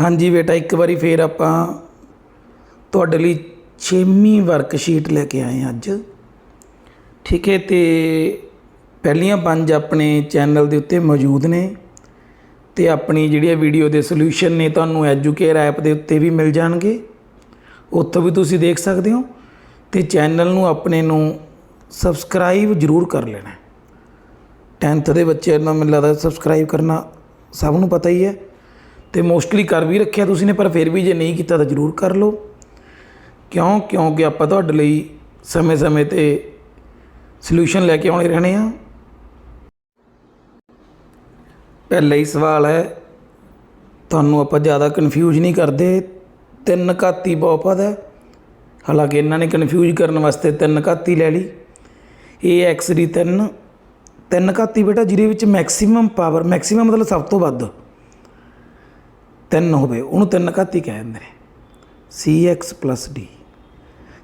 ਹਾਂਜੀ ਬੇਟਾ, ਇੱਕ ਵਾਰੀ ਫੇਰ ਆਪਾਂ ਤੁਹਾਡੇ ਲਈ ਛੇਵੀਂ ਵਰਕਸ਼ੀਟ ਲੈ ਕੇ ਆਏ ਅੱਜ। ਠੀਕ ਹੈ, ਤੇ ਪਹਿਲੀਆਂ ਪੰਜ ਆਪਣੇ ਚੈਨਲ ਦੇ ਉੱਤੇ ਮੌਜੂਦ ਨੇ ਤੇ ਆਪਣੀ ਜਿਹੜੀ ਵੀਡੀਓ ਦੇ ਸੋਲੂਸ਼ਨ ਨੇ ਤੁਹਾਨੂੰ ਐਜੂਕੇਅਰ ਐਪ ਦੇ ਉੱਤੇ ਵੀ ਮਿਲ ਜਾਣਗੇ। ਉੱਥੋਂ ਵੀ ਤੁਸੀਂ ਦੇਖ ਸਕਦੇ ਹੋ ਤੇ ਚੈਨਲ ਨੂੰ ਆਪਣੇ ਨੂੰ ਸਬਸਕ੍ਰਾਈਬ ਜ਼ਰੂਰ ਕਰ ਲੈਣਾ। 10th ਦੇ ਬੱਚਿਆਂ ਨੂੰ ਮੈਨੂੰ ਲੱਗਦਾ ਸਬਸਕ੍ਰਾਈਬ ਕਰਨਾ ਸਭ ਨੂੰ ਪਤਾ ਹੀ ਹੈ। ਤੇ ਮੋਸਟਲੀ ਕਰ ਵੀ ਰੱਖਿਆ ਤੁਸੀਂ ਨੇ, ਪਰ ਫਿਰ ਵੀ ਜੇ ਨਹੀਂ ਕੀਤਾ ਤਾਂ ਜ਼ਰੂਰ ਕਰ ਲਓ। ਕਿਉਂ? ਕਿਉਂਕਿ ਆਪਾਂ ਤੁਹਾਡੇ ਲਈ ਸਮੇਂ-ਸਮੇਂ ਤੇ ਸੋਲੂਸ਼ਨ ਲੈ ਕੇ ਆਉਣੇ ਰਹਿਣੇ ਆ। ਪਹਿਲਾ ਹੀ ਸਵਾਲ ਹੈ, ਤੁਹਾਨੂੰ ਆਪਾਂ ਜ਼ਿਆਦਾ ਕਨਫਿਊਜ਼ ਨਹੀਂ ਕਰਦੇ, ਤਿੰਨ ਘਾਤੀ ਬਹੁਪਦ ਹੈ। ਹਾਲਾਂਕਿ ਇਹਨਾਂ ਨੇ ਕਨਫਿਊਜ਼ ਕਰਨ ਵਾਸਤੇ ਤਿੰਨ ਘਾਤੀ ਲੈ ਲਈ। ਇਹ ਐਕਸ ਦੀ ਤਿੰਨ ਤਿੰਨ ਘਾਤੀ ਬੇਟਾ, ਜਿਹਦੇ ਵਿੱਚ ਮੈਕਸਿਮਮ ਪਾਵਰ ਮੈਕਸਿਮਮ ਮਤਲਬ ਸਭ ਤੋਂ ਵੱਧ। ਤਿੰਨ ਹੋਵੇ, ਉਹਨੂੰ ਤਿੰਨ ਘਾਤੀ ਕਹਿ ਦਿੰਦੇ ਨੇ। Cx d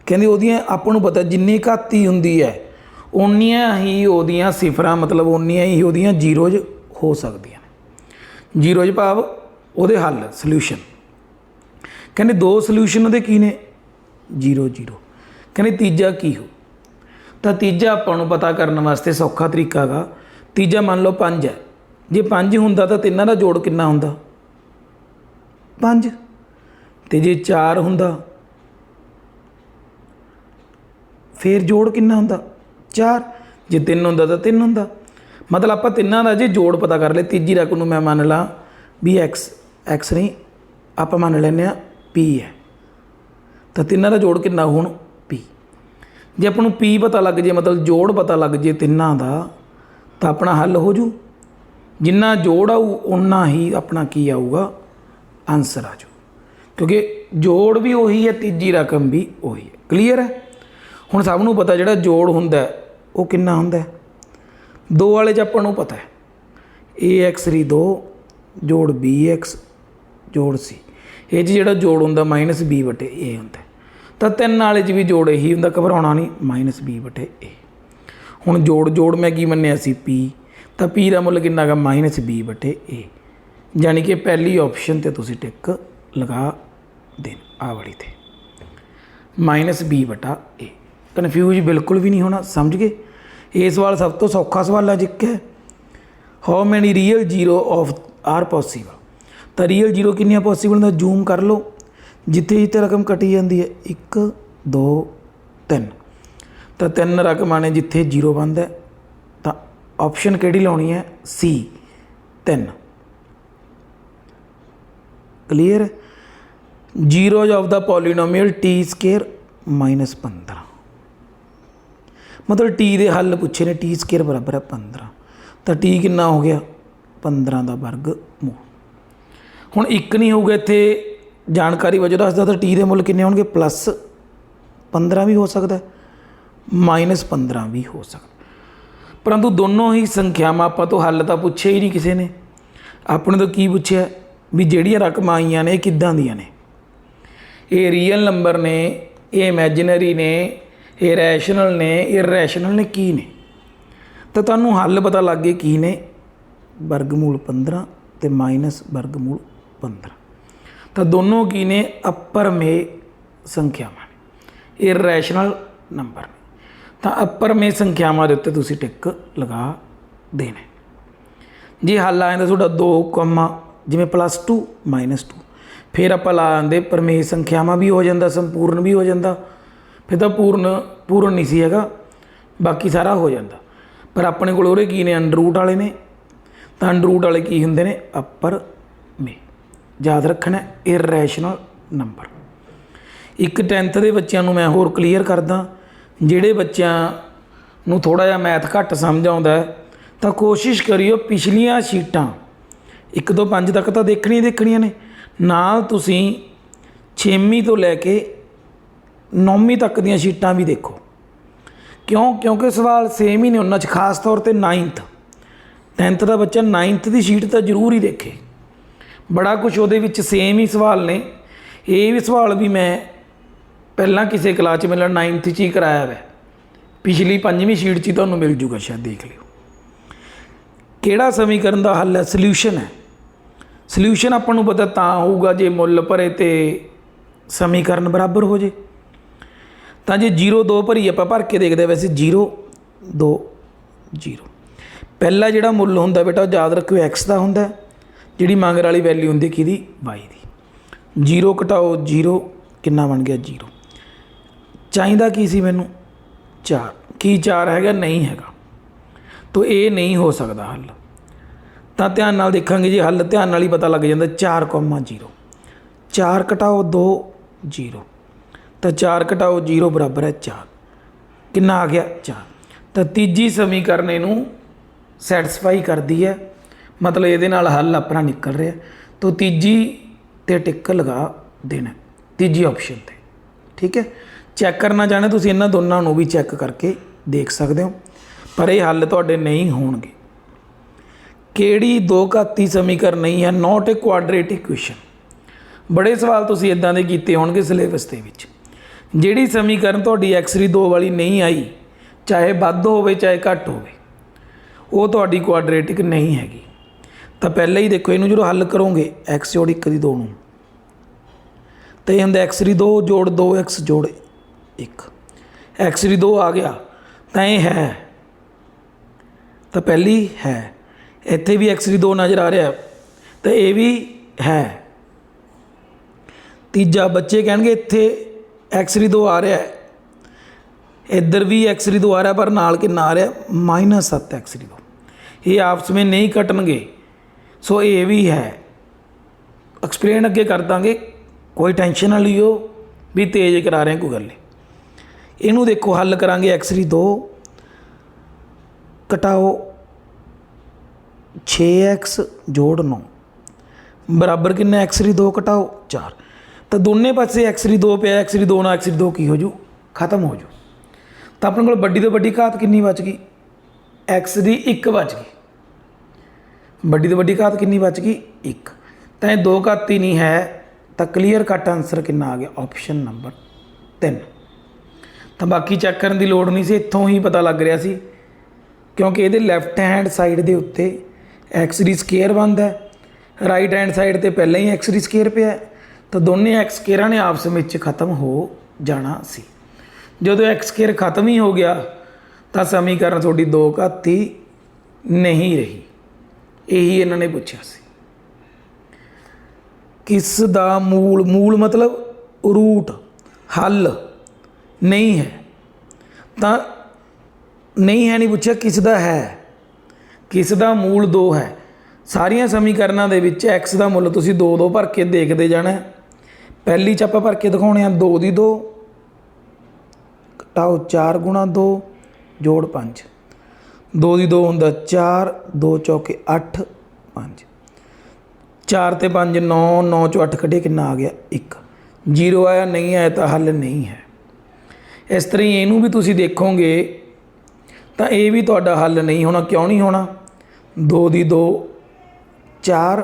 ਕਹਿੰਦੇ ਉਹਦੀਆਂ, ਆਪਾਂ ਨੂੰ ਪਤਾ, ਜਿੰਨੀ ਘਾਤੀ ਹੁੰਦੀ ਹੈ ਉਨੀਆਂ ਹੀ ਉਹਦੀਆਂ ਸਿਫਰਾਂ, ਮਤਲਬ ਉਨੀਆਂ ਹੀ ਉਹਦੀਆਂ ਜ਼ੀਰੋਜ਼ ਹੋ ਸਕਦੀਆਂ ਨੇ। ਜ਼ੀਰੋਜ਼ ਭਾਵ ਉਹਦੇ ਹੱਲ ਸੋਲੂਸ਼ਨ ਕਹਿੰਦੇ ਦੋ ਸੋਲੂਸ਼ਨ ਉਹਦੇ ਕੀ ਨੇ? 0 0 ਕਹਿੰਦੇ ਤੀਜਾ ਕੀ ਹੋ? ਤਾਂ ਤੀਜਾ ਆਪਾਂ ਨੂੰ ਪਤਾ ਕਰਨ ਵਾਸਤੇ ਸੌਖਾ ਤਰੀਕਾ ਹੈਗਾ। ਤੀਜਾ ਮੰਨ ਲਓ 5 ਹੈ। ਜੇ 5 ਹੁੰਦਾ ਤਾਂ ਤਿੰਨਾਂ ਦਾ ਜੋੜ ਕਿੰਨਾ ਹੁੰਦਾ? 5 ਤੇ ਜੇ 4 ਹੁੰਦਾ, ਫੇਰ ਜੋੜ ਕਿੰਨਾ ਹੁੰਦਾ? 4 ਜੇ 3 ਹੁੰਦਾ ਤਾਂ 3 ਹੁੰਦਾ। ਮਤਲਬ ਆਪਾਂ ਤਿੰਨਾਂ ਦਾ ਜੇ ਜੋੜ ਪਤਾ ਕਰ ਲਏ, ਤੀਜੀ ਰਕਮ ਨੂੰ ਮੈਂ ਮੰਨ ਲਾਂ ਵੀ x x ਨਹੀਂ, ਆਪਾਂ ਮੰਨ ਲੈਂਦੇ ਆ p ਹੈ। ਤਾਂ ਤਿੰਨਾਂ ਦਾ ਜੋੜ ਕਿੰਨਾ ਹੋਣ? p ਜੇ ਆਪਾਂ ਨੂੰ p ਪਤਾ ਲੱਗ ਜੇ, ਮਤਲਬ ਜੋੜ ਪਤਾ ਲੱਗ ਜੇ ਤਿੰਨਾਂ ਦਾ, ਤਾਂ ਆਪਣਾ ਹੱਲ ਹੋ ਜੂ। ਜਿੰਨਾ ਜੋੜ ਆਊ ਉਨਾ ਹੀ ਆਪਣਾ ਕੀ ਆਊਗਾ? ਆਨਸਰ ਆ ਜੂ ਕਿਉਂਕਿ ਜੋੜ ਵੀ ਉਹੀ ਹੈ, ਤੀਜੀ ਰਕਮ ਵੀ ਉਹੀ ਹੈ। ਕਲੀਅਰ ਹੈ? ਹੁਣ ਸਭ ਨੂੰ ਪਤਾ ਜਿਹੜਾ ਜੋੜ ਹੁੰਦਾ ਉਹ ਕਿੰਨਾ ਹੁੰਦਾ ਦੋ ਵਾਲੇ 'ਚ ਆਪਾਂ ਨੂੰ ਪਤਾ ਹੈ। Ax ਰੀ 2 ਜੋੜ bx ਜੋੜ c ਇਹ 'ਚ ਜਿਹੜਾ ਜੋੜ ਹੁੰਦਾ -b ਬਟੇ a ਹੁੰਦਾ ਤਾਂ ਤਿੰਨ ਵਾਲੇ 'ਚ ਵੀ ਜੋੜ ਇਹੀ ਹੁੰਦਾ, ਘਬਰਾਉਣਾ ਨਹੀਂ -b ਬਟੇ a ਹੁਣ ਜੋੜ ਜੋੜ ਮੈਂ ਕੀ ਮੰਨਿਆ ਸੀ? P ਤਾਂ p ਦਾ ਮੁੱਲ ਕਿੰਨਾ ਹੈਗਾ -b ਬਟੇ a ਯਾਨੀ ਕਿ ਪਹਿਲੀ ਆਪਸ਼ਨ ਤੇ ਤੁਸੀਂ ਟਿਕ ਲਗਾ ਦੇਣ ਆ ਵਾਲੀ ਤੇ। -b ਬਟਾ a ਕਨਫਿਊਜ਼ ਬਿਲਕੁਲ ਵੀ ਨਹੀਂ ਹੋਣਾ ਸਮਝ ਗਏ? ਇਹ ਸਵਾਲ ਸਭ ਤੋਂ ਸੌਖਾ ਸਵਾਲ ਹੈ ਜਿੱਕ ਹੈ। How many real zero of are possible ਤਾਂ ਰੀਅਲ ਜ਼ੀਰੋ ਕਿੰਨੀਆਂ ਪੋਸੀਬਲ ਦਾ ਜ਼ੂਮ ਕਰ ਲਓ। ਜਿੱਥੇ ਜਿੱਥੇ ਰਕਮ ਕੱਟੀ ਜਾਂਦੀ ਹੈ 1 2 3 ਤਾਂ ਤਿੰਨ ਰਕਮਾਂ ਨੇ ਜਿੱਥੇ ਜ਼ੀਰੋ ਬਣਦਾ ਹੈ, ਤਾਂ ਆਪਸ਼ਨ ਕਿਹੜੀ ਲਾਉਣੀ ਹੈ? C 3 clear zeros of the polynomial t square minus 15 ਮਤਲਬ t ਦੇ ਹੱਲ ਪੁੱਛੇ ਨੇ t ਸਕੁਅਰ ਬਰਾਬਰ ਹੈ 15 ਤਾਂ t ਕਿੰਨਾ ਹੋ ਗਿਆ 15 ਦਾ ਵਰਗ ਮੂਲ ਹੁਣ ਇੱਕ ਨਹੀਂ ਹੋਊਗਾ ਇੱਥੇ ਜਾਣਕਾਰੀ ਵਜੋਂ ਦੱਸਦਾ ਤਾਂ t ਦੇ ਮੁੱਲ ਕਿੰਨੇ ਹੋਣਗੇ ਪਲੱਸ 15 ਵੀ ਹੋ ਸਕਦਾ ਮਾਈਨਸ 15 ਵੀ ਹੋ ਸਕਦਾ ਪਰੰਤੂ ਦੋਨੋਂ ਹੀ ਸੰਖਿਆਵਾਂ ਆਪਾਂ ਤੋਂ ਹੱਲ ਤਾਂ ਪੁੱਛਿਆ ਹੀ ਨਹੀਂ ਕਿਸੇ ਨੇ ਆਪਣੇ ਤੋਂ ਕੀ ਪੁੱਛਿਆ ਵੀ ਜਿਹੜੀਆਂ ਰਕਮਾਂ ਆਈਆਂ ਨੇ ਇਹ ਕਿੱਦਾਂ ਦੀਆਂ ਨੇ? ਇਹ ਰੀਅਲ ਨੰਬਰ ਨੇ ਇਹ ਇਮੇਜਿਨਰੀ ਨੇ ਇਹ ਰੈਸ਼ਨਲ ਨੇ ਇਹ ਰੈਸ਼ਨਲ ਨੇ ਕੀ ਨੇ? ਤਾਂ ਤੁਹਾਨੂੰ ਹੱਲ ਪਤਾ ਲੱਗ ਗਏ ਕੀ ਨੇ? ਵਰਗਮੂਲ 15 ਤੇ ਮਾਈਨਸ ਵਰਗਮੂਲ 15 ਤਾਂ ਦੋਨੋਂ ਕੀ ਨੇ? ਅਪਰ ਮੇ ਸੰਖਿਆਵਾਂ ਨੇ। ਇਹ ਰੈਸ਼ਨਲ ਨੰਬਰ ਨੇ। ਤਾਂ ਅਪਰ ਮੇ ਸੰਖਿਆਵਾਂ ਦੇ ਉੱਤੇ ਤੁਸੀਂ ਟਿਕ ਲਗਾ ਦੇਣਾ। ਜੇ ਹੱਲ ਆ ਤਾਂ ਤੁਹਾਡਾ 2, ਜਿਵੇਂ ਪਲੱਸ 2 ਮਾਈਨਸ 2 ਫਿਰ ਆਪਾਂ ਲਾ ਆਂਦੇ ਪਰਮੇਸ਼ ਸੰਖਿਆਵਾਂ ਵੀ ਹੋ ਜਾਂਦਾ, ਸੰਪੂਰਨ ਵੀ ਹੋ ਜਾਂਦਾ। ਫਿਰ ਤਾਂ ਪੂਰਨ ਪੂਰਨ ਨਹੀਂ ਸੀ ਹੈਗਾ, ਬਾਕੀ ਸਾਰਾ ਹੋ ਜਾਂਦਾ। ਪਰ ਆਪਣੇ ਕੋਲ ਉਹਦੇ ਕੀ ਨੇ? ਅੰਡਰ ਰੂਟ ਵਾਲੇ ਨੇ। ਤਾਂ ਅੰਡਰ ਰੂਟ ਵਾਲੇ ਕੀ ਹੁੰਦੇ ਨੇ? ਅਪਰ ਮੇ ਯਾਦ ਰੱਖਣਾ ਇਰੈਸ਼ਨਲ ਨੰਬਰ ਇੱਕ 10th ਦੇ ਬੱਚਿਆਂ ਨੂੰ ਮੈਂ ਹੋਰ ਕਲੀਅਰ ਕਰਦਾ, ਜਿਹੜੇ ਬੱਚਿਆਂ ਨੂੰ ਥੋੜਾ ਜਿਹਾ ਮੈਥ ਘੱਟ ਸਮਝ ਆਉਂਦਾ ਤਾਂ ਕੋਸ਼ਿਸ਼ ਕਰਿਓ ਪਿਛਲੀਆਂ ਸ਼ੀਟਾਂ 1 ਤੋਂ 5 ਤੱਕ ਤਾਂ ਦੇਖਣੀਆਂ ਦੇਖਣੀਆਂ ਨੇ। ਨਾਲ ਤੁਸੀਂ 6ਵੀਂ ਤੋਂ ਲੈ ਕੇ 9ਵੀਂ ਤੱਕ ਦੀਆਂ ਸ਼ੀਟਾਂ ਵੀ ਦੇਖੋ। ਕਿਉਂ? ਕਿਉਂਕਿ ਸਵਾਲ ਸੇਮ ਹੀ ਨੇ ਉਹਨਾਂ 'ਚ, ਖਾਸ ਤੌਰ ਤੇ 9th 10th ਦਾ ਬੱਚਾ 9th ਦੀ ਸ਼ੀਟ ਤਾਂ ਜ਼ਰੂਰ ਹੀ ਦੇਖੇ। ਬੜਾ ਕੁਝ ਉਹਦੇ ਵਿੱਚ ਸੇਮ ਹੀ ਸਵਾਲ ਨੇ। ਇਹ ਵੀ ਸਵਾਲ ਵੀ ਮੈਂ ਪਹਿਲਾਂ ਕਿਸੇ ਕਲਾਸ 'ਚ ਮਿਲਣ 9th 'ਚ ਹੀ ਕਰਾਇਆ ਹੋਇਆ ਪਿਛਲੀ ਪੰਜਵੀਂ ਸ਼ੀਟ 'ਚ ਹੀ ਤੁਹਾਨੂੰ ਮਿਲ ਜੂਗਾ, ਸ਼ਾਇਦ ਦੇਖ ਲਿਓ। ਕਿਹੜਾ ਸਮੀਕਰਨ ਦਾ ਹੱਲ ਹੈ? ਸੋਲੂਸ਼ਨ ਹੈ। ਸੋਲੂਸ਼ਨ ਆਪਾਂ ਨੂੰ ਪਤਾ ਤਾਂ ਹੋਊਗਾ ਜੇ ਮੁੱਲ ਭਰੇ ਤੇ ਸਮੀਕਰਨ ਬਰਾਬਰ ਹੋ ਜੇ। ਤਾਂ ਜੇ 0 2 ਭਰੀ ਆਪਾਂ ਭਰ ਕੇ ਦੇਖਦੇ ਵੈਸੇ 0 2 0 ਪਹਿਲਾ ਜਿਹੜਾ ਮੁੱਲ ਹੁੰਦਾ ਬੇਟਾ, ਉਹ ਯਾਦ ਰੱਖਿਓ x ਦਾ ਹੁੰਦਾ ਜਿਹੜੀ ਮੰਗਰ ਵਾਲੀ ਵੈਲਿਊ ਹੁੰਦੀ ਕਿਹਦੀ? Y ਦੀ। 0 ਘਟਾਓ 0 ਕਿੰਨਾ ਬਣ ਗਿਆ? 0 ਚਾਹੀਦਾ ਕੀ ਸੀ ਮੈਨੂੰ? 4 ਕੀ 4 ਹੈਗਾ? ਨਹੀਂ ਹੈਗਾ। ਤਾਂ ਇਹ ਨਹੀਂ ਹੋ ਸਕਦਾ ਹੱਲ। ਤਾਂ ਧਿਆਨ ਨਾਲ ਦੇਖਾਂਗੇ ਜੀ ਹੱਲ ਧਿਆਨ ਨਾਲ ਹੀ ਪਤਾ ਲੱਗ ਜਾਂਦਾ 4,0 4 ਘਟਾਓ 2 0 ਤਾਂ 4 ਘਟਾਓ 0 ਬਰਾਬਰ ਹੈ 4 ਕਿੰਨਾ ਆ ਗਿਆ? 4 ਤਾਂ ਤੀਜੀ ਸਮੀਕਰਨ ਇਹਨੂੰ ਸੈਟੀਸਫਾਈ ਕਰਦੀ ਹੈ। ਮਤਲਬ ਇਹਦੇ ਨਾਲ ਹੱਲ ਆਪਣਾ ਨਿਕਲ ਰਿਹਾ। ਤਾਂ ਤੀਜੀ ਤੇ ਟਿਕ ਲਗਾ ਦੇਣਾ ਤੀਜੀ ਆਪਸ਼ਨ ਤੇ। ਠੀਕ ਹੈ? ਚੈੱਕ ਕਰਨਾ ਚਾਹਣੇ ਤੁਸੀਂ ਇਹਨਾਂ ਦੋਨਾਂ ਨੂੰ ਵੀ ਚੈੱਕ ਕਰਕੇ ਦੇਖ ਸਕਦੇ ਹੋ। ਪਰ ਇਹ ਹੱਲ ਤੁਹਾਡੇ ਨਹੀਂ ਹੋਣਗੇ। ਕਿਹੜੀ ਦੋ ਘਾਤੀ ਸਮੀਕਰਨ ਨਹੀਂ ਹੈ ਨਾਟ ਅ ਕੁਆਡਰੇਟਿਕ ਇਕੁਏਸ਼ਨ ਬੜੇ ਸਵਾਲ ਤੁਸੀਂ ਇਦਾਂ ਦੇ ਕੀਤੇ ਹੋਣਗੇ ਸਿਲੇਬਸ ਦੇ ਵਿੱਚ। ਜਿਹੜੀ ਸਮੀਕਰਨ ਤੁਹਾਡੀ x ਦੀ 2 ਵਾਲੀ ਨਹੀਂ ਆਈ, ਚਾਹੇ ਵੱਧ ਹੋਵੇ, ਚਾਹੇ ਘੱਟ ਹੋਵੇ, ਉਹ ਤੁਹਾਡੀ ਕੁਆਡਰੇਟਿਕ ਨਹੀਂ ਹੈਗੀ। ਤਾਂ ਪਹਿਲਾਂ ਹੀ ਦੇਖੋ, ਇਹਨੂੰ ਜਦੋਂ ਹੱਲ ਕਰੋਗੇ, x ਜੋੜ 1 ਦੀ 2 ਨੂੰ। ਤਾਂ ਇਹ ਹੁੰਦਾ x ਦੀ 2 ਜੋੜ 2x ਜੋੜ 1 x ਦੀ 2 ਆ ਗਿਆ, ਤਾਂ ਇਹ ਹੈ। ਤਾਂ ਪਹਿਲੀ ਹੈ। ਇੱਥੇ ਵੀ x ਦੀ 2 ਨਜ਼ਰ ਆ ਰਿਹਾ। ਤਾਂ ਇਹ ਵੀ ਹੈ। ਤੀਜਾ, ਬੱਚੇ ਕਹਿਣਗੇ ਇੱਥੇ x ਦੀ 2 ਆ ਰਿਹਾ ਇੱਧਰ ਵੀ x ਦੀ 2 ਆ ਰਿਹਾ, ਪਰ ਨਾਲ ਕਿੰਨਾ ਆ ਰਿਹਾ? ਮਾਈਨਸ 7 x ਦੀ 2 ਇਹ ਆਪਸ ਵਿੱਚ ਨਹੀਂ ਕੱਟਣਗੇ ਸੋ ਇਹ ਵੀ ਹੈ। ਐਕਸਪਲੇਨ ਅੱਗੇ ਕਰ ਦਾਂਗੇ। ਕੋਈ ਟੈਨਸ਼ਨ ਨਾ ਲਿਓ ਵੀ ਤੇਜ਼ ਕਰਾ ਰਹੇ ਕੋਈ ਗੱਲ ਨਹੀਂ। ਇਹਨੂੰ ਦੇਖੋ, ਹੱਲ ਕਰਾਂਗੇ x ਦੀ 2 ਘਟਾਓ। 6x ਜੋੜ 9 ਬਰਾਬਰ ਕਿੰਨਾ x ਦੀ 2 ਘਟਾਓ? 4 ਤਾਂ ਦੋਨੇ ਪਾਸੇ x ਦੀ 2 ਪਿਆ x ਦੀ 2 ਨਾਲ x ਦੀ 2 ਕੀ ਹੋ ਜੂ? ਖਤਮ ਹੋ ਜੂ। ਤਾਂ ਆਪਣੇ ਕੋਲ ਵੱਡੀ ਤੋਂ ਵੱਡੀ ਘਾਤ ਕਿੰਨੀ ਬਚ ਗਈ? x ਦੀ 1 ਬਚ ਗਈ। ਵੱਡੀ ਤੋਂ ਵੱਡੀ ਘਾਤ ਕਿੰਨੀ ਬਚ ਗਈ? 1 ਤਾਂ ਇਹ ਦੋ ਘਾਤੀ ਨਹੀਂ ਹੈ, ਤਾਂ ਕਲੀਅਰ ਕੱਟ ਆਨਸਰ ਕਿੰਨਾ ਆ ਗਿਆ? ਆਪਸ਼ਨ ਨੰਬਰ 3 ਤਾਂ ਬਾਕੀ ਚੈੱਕ ਕਰਨ ਦੀ ਲੋੜ ਨਹੀਂ ਸੀ, ਇੱਥੋਂ ਹੀ ਪਤਾ ਲੱਗ ਰਿਹਾ ਸੀ, ਕਿਉਂਕਿ ਇਹਦੇ ਲੈਫਟ ਹੈਂਡ ਸਾਈਡ ਦੇ ਉੱਤੇ ਐਕਸਰੀ ਸਕੇਅਰ ਬੰਦ ਹੈ। ਰਾਈਟ ਹੈਂਡ ਸਾਈਡ ਤੇ ਪਹਿਲਾਂ ਹੀ ਐਕਸਰੀ ਸਕੇਅਰ ਪਿਆ ਤਾਂ ਦੋਨੇ x ਸਕੁਅਰਾਂ ਨੇ ਆਪਸ ਵਿੱਚ ਖਤਮ ਹੋ ਜਾਣਾ ਸੀ। ਜਦੋਂ x ਸਕੁਅਰ ਖਤਮ ਹੀ ਹੋ ਗਿਆ, ਤਾਂ ਸਮੀਕਰਨ ਤੁਹਾਡੀ ਦੋ ਘਾਤੀ ਨਹੀਂ ਰਹੀ। ਇਹੀ ਇਹਨਾਂ ਨੇ ਪੁੱਛਿਆ ਸੀ। ਕਿਸ ਦਾ ਮੂਲ ਮੂਲ ਮਤਲਬ? ਰੂਟ। ਹੱਲ। ਨਹੀਂ ਹੈ। ਤਾਂ ਨਹੀਂ ਹੈ ਨਹੀਂ ਪੁੱਛਿਆ ਕਿਸ ਦਾ ਹੈ। ਕਿਸ ਦਾ ਮੂਲ 2 ਹੈ? ਸਾਰੀਆਂ ਸਮੀਕਰਨਾਂ ਦੇ ਵਿੱਚ x ਦਾ ਮੁੱਲ ਤੁਸੀਂ 2 2 ਭਰ ਕੇ ਦੇਖਦੇ ਜਾਣਾ ਪਹਿਲੀ ਚ ਆਪਾਂ ਭਰ ਕੇ ਦਿਖਾਉਣੇ ਆ 2 ਦੀ 2 ਘਟਾਓ 4 ਗੁਣਾ 2 ਜੋੜ 5 2 ਦੀ 2 ਹੁੰਦਾ 4 2 ਚੌਕੇ 8 5 4 ਤੇ 5 9 9 ਚੋਂ 8 ਕੱਢੇ ਕਿੰਨਾ ਆ ਗਿਆ? 1 0 ਆਇਆ, ਨਹੀਂ ਆਇਆ ਤਾਂ ਹੱਲ ਨਹੀਂ ਹੈ। ਇਸ ਤਰ੍ਹਾਂ ਹੀ ਇਹਨੂੰ ਵੀ ਤੁਸੀਂ ਦੇਖੋਗੇ ਤਾਂ ਇਹ ਵੀ ਤੁਹਾਡਾ ਹੱਲ ਨਹੀਂ ਹੋਣਾ, ਕਿਉਂ ਨਹੀਂ ਹੋਣਾ? ਦੋ ਦੀ 2 4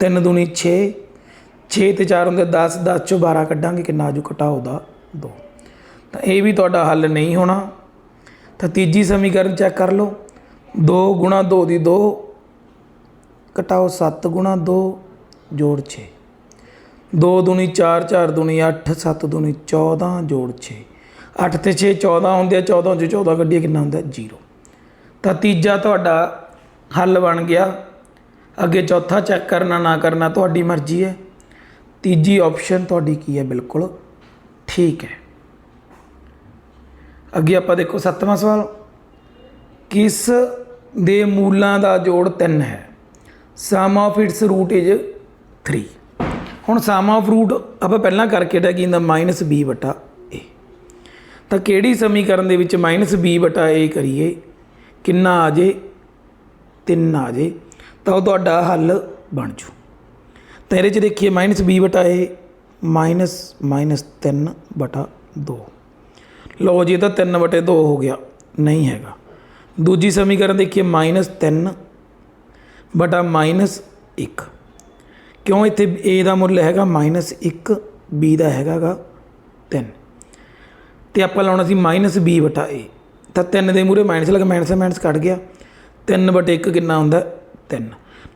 3 ਦੂਣੀ 6 6 ਤੇ 4 ਹੁੰਦੇ 10 10 ਚੋਂ 12 ਕੱਢਾਂਗੇ, ਕਿੰਨਾ ਆਜੂ ਘਟਾਓ ਦਾ 2 ਤਾਂ ਇਹ ਵੀ ਤੁਹਾਡਾ ਹੱਲ ਨਹੀਂ ਹੋਣਾ। ਤਾਂ ਤੀਜੀ ਸਮੀਕਰਨ ਚੈੱਕ ਕਰ ਲਓ। 2 ਗੁਣਾ 2 ਦੀ 2 ਘਟਾਓ 7 ਗੁਣਾ 2 ਜੋੜ 6 2 ਦੂਣੀ 4 4 ਦੂਣੀ 8 7 ਦੂਣੀ 14 ਜੋੜ 6 8 ਤੇ 6 14 ਹੁੰਦੇ ਆ 14 'ਚੋਂ 14 ਕੱਢੀਏ, ਕਿੰਨਾ ਹੁੰਦਾ? 0 ਤਾਂ ਤੀਜਾ ਤੁਹਾਡਾ ਹੱਲ ਬਣ ਗਿਆ। ਅੱਗੇ ਚੌਥਾ ਚੈੱਕ ਕਰਨਾ ਨਾ ਕਰਨਾ ਤੁਹਾਡੀ ਮਰਜ਼ੀ ਹੈ। ਤੀਜੀ ਆਪਸ਼ਨ ਤੁਹਾਡੀ ਕੀ ਹੈ? ਬਿਲਕੁਲ ਠੀਕ ਹੈ। ਅੱਗੇ ਆਪਾਂ ਦੇਖੋ ਸੱਤਵਾਂ ਸਵਾਲ। ਕਿਸ ਦੇ ਮੂਲਾਂ ਦਾ ਜੋੜ 3 ਹੈ? Sum of its root is 3 ਹੁਣ ਸਮ ਆਫ ਰੂਟ ਆਪਾਂ ਪਹਿਲਾਂ ਕਰਕੇ ਟਿਆ ਕੀ ਹੁੰਦਾ -b ਬਟਾ a ਤਾਂ ਕਿਹੜੀ ਸਮੀਕਰਨ ਦੇ ਵਿੱਚ -b ਬਟਾ a ਕਰੀਏ? ਕਿੰਨਾ ਆ ਜੇ 3 ਆ ਜੇ, ਤਾਂ ਉਹ ਤੁਹਾਡਾ ਹੱਲ ਬਣ ਜੂ। ਤਾਂ ਇਹਦੇ ਚ ਦੇਖੀਏ -b ਬਟਾ a ਮਾਈਨਸ ਮਾਈਨਸ 3 ਬਟਾ 2 ਲਓ ਜੀ ਤਾਂ 3 ਬਟੇ 2 ਹੋ ਗਿਆ, ਨਹੀਂ ਹੈਗਾ। ਦੂਜੀ ਸਮੀਕਰਨ ਦੇਖੀਏ -3 ਬਟਾ ਮਾਈਨਸ 1 ਕਿਉਂ ਇੱਥੇ a ਦਾ ਮੁੱਲ ਹੈਗਾ -1 b ਦਾ ਹੈਗਾਗਾ 3 ਤੇ ਆਪਾਂ ਲਾਉਣਾ ਸੀ -b ਬਟਾ a ਤਾਂ 3 ਦੇ ਮੂਰੇ ਮਾਈਨਸ ਲੱਗਾ ਮਾਈਨਸ ਮਾਈਨਸ ਕੱਟ ਗਿਆ। 3 ਬਟੇ 1 ਕਿੰਨਾ ਹੁੰਦਾ? 3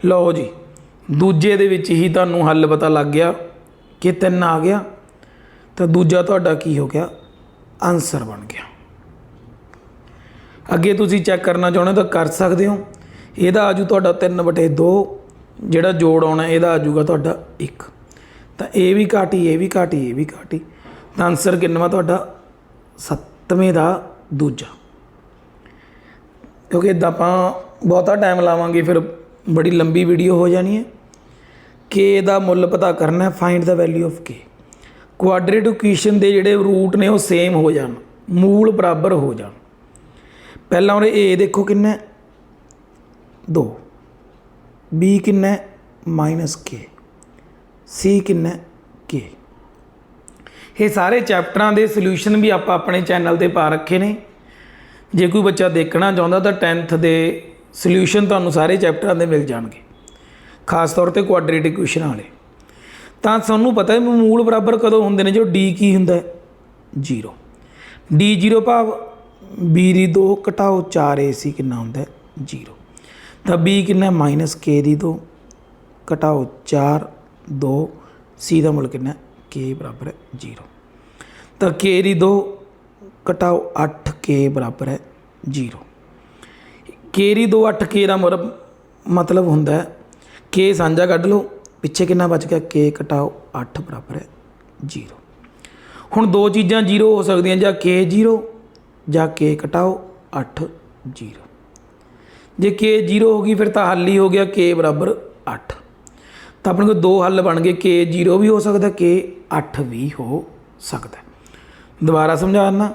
ਲਓ ਜੀ, ਦੂਜੇ ਦੇ ਵਿੱਚ ਹੀ ਤੁਹਾਨੂੰ ਹੱਲ ਪਤਾ ਲੱਗ ਗਿਆ ਕਿ ਤਿੰਨ ਆ ਗਿਆ। ਤਾਂ ਦੂਜਾ ਤੁਹਾਡਾ ਕੀ ਹੋ ਗਿਆ? ਆਨਸਰ ਬਣ ਗਿਆ। ਅੱਗੇ ਤੁਸੀਂ ਚੈੱਕ ਕਰਨਾ ਚਾਹੁੰਦੇ ਤਾਂ ਕਰ ਸਕਦੇ ਹੋ। ਇਹਦਾ ਆਜੂ ਤੁਹਾਡਾ 3 ਬਟੇ 2 ਜਿਹੜਾ ਜੋੜ ਆਉਣਾ, ਇਹਦਾ ਆਜੂਗਾ ਤੁਹਾਡਾ 1 ਤਾਂ ਇਹ ਵੀ ਘਾਟੀ ਇਹ ਵੀ ਘਾਟੀ ਇਹ ਵੀ ਘਾਟੀ। ਤਾਂ ਆਨਸਰ ਕਿੰਨਵਾ ਤੁਹਾਡਾ? ਸੱਤਵੇਂ ਦਾ ਦੂਜਾ। ਕਿਉਂਕਿ ਇੱਦਾਂ ਆਪਾਂ ਬਹੁਤਾ ਟਾਈਮ ਲਾਵਾਂਗੇ, ਫਿਰ ਬੜੀ ਲੰਬੀ ਵੀਡੀਓ ਹੋ ਜਾਣੀ ਹੈ। ਕੇ ਦਾ ਮੁੱਲ ਪਤਾ ਕਰਨਾ ਹੈ find the value of k quadratic equation ਦੇ ਜਿਹੜੇ ਰੂਟ ਨੇ, ਉਹ ਸੇਮ ਹੋ ਜਾਣ, ਮੂਲ ਬਰਾਬਰ ਹੋ ਜਾਣ। ਪਹਿਲਾਂ ਉਹਨੇ a ਦੇਖੋ ਕਿੰਨਾ ਹੈ। 2 b ਕਿੰਨਾ ਹੈ -k c ਕਿੰਨਾ k ਇਹ ਸਾਰੇ ਚੈਪਟਰਾਂ ਦੇ ਸੋਲੂਸ਼ਨ ਵੀ ਆਪਾਂ ਆਪਣੇ ਚੈਨਲ ਤੇ ਪਾ ਰੱਖੇ ਨੇ। ਜੇ ਕੋਈ ਬੱਚਾ ਦੇਖਣਾ ਚਾਹੁੰਦਾ ਤਾਂ 10th ਦੇ ਸੋਲੂਸ਼ਨ ਤੁਹਾਨੂੰ ਸਾਰੇ ਚੈਪਟਰਾਂ ਦੇ ਮਿਲ ਜਾਣਗੇ, ਖਾਸ ਤੌਰ ਤੇ ਕੁਆਡਰੇਟਿਕ ਇਕੁਏਸ਼ਨ ਵਾਲੇ। ਤਾਂ ਸਾਨੂੰ ਪਤਾ ਹੈ ਮੂਲ ਬਰਾਬਰ ਕਦੋਂ ਹੁੰਦੇ ਨੇ ਜੋ d ਕੀ ਹੁੰਦਾ ਹੈ? 0 d 0 ਭਾਵ b ਦੀ 2 ਘਟਾਓ 4ac ਕਿੰਨਾ ਹੁੰਦਾ ਹੈ? 0 ਤਾਂ b ਕਿੰਨਾ ਹੈ? -k ਦੀ 2 ਘਟਾਓ 4 2 c ਦਾ ਮੁੱਲ ਕਿੰਨਾ ਹੈ? k ਬਰਾਬਰ ਹੈ 0 ਤਾਂ k ਦੀ 2 ਘਟਾਓ 8k ਬਰਾਬਰ ਹੈ 0 k ਦੀ 2 8k ਦਾ ਮੁਰ- ਮਤਲਬ ਹੁੰਦਾ ਹੈ k ਸਾਂਝਾ ਕੱਢ ਲਓ, ਪਿੱਛੇ ਕਿੰਨਾ ਬਚ ਗਿਆ? k ਘਟਾਓ 8 ਬਰਾਬਰ ਹੈ 0 ਹੁਣ ਦੋ ਚੀਜ਼ਾਂ 0 ਹੋ ਸਕਦੀਆਂ, ਜਾਂ k 0 ਜਾਂ k ਘਟਾਓ 8 0 ਜੇ k 0 ਹੋ ਗਈ, ਫਿਰ ਤਾਂ ਹੱਲ ਹੀ ਹੋ ਗਿਆ k ਬਰਾਬਰ 8 ਤਾਂ ਆਪਣੇ ਕੋਲ ਦੋ ਹੱਲ ਬਣ ਗਏ k 0 ਵੀ ਹੋ ਸਕਦਾ k 8 ਵੀ ਹੋ ਸਕਦਾ ਦੁਬਾਰਾ ਸਮਝਾਉਣਾ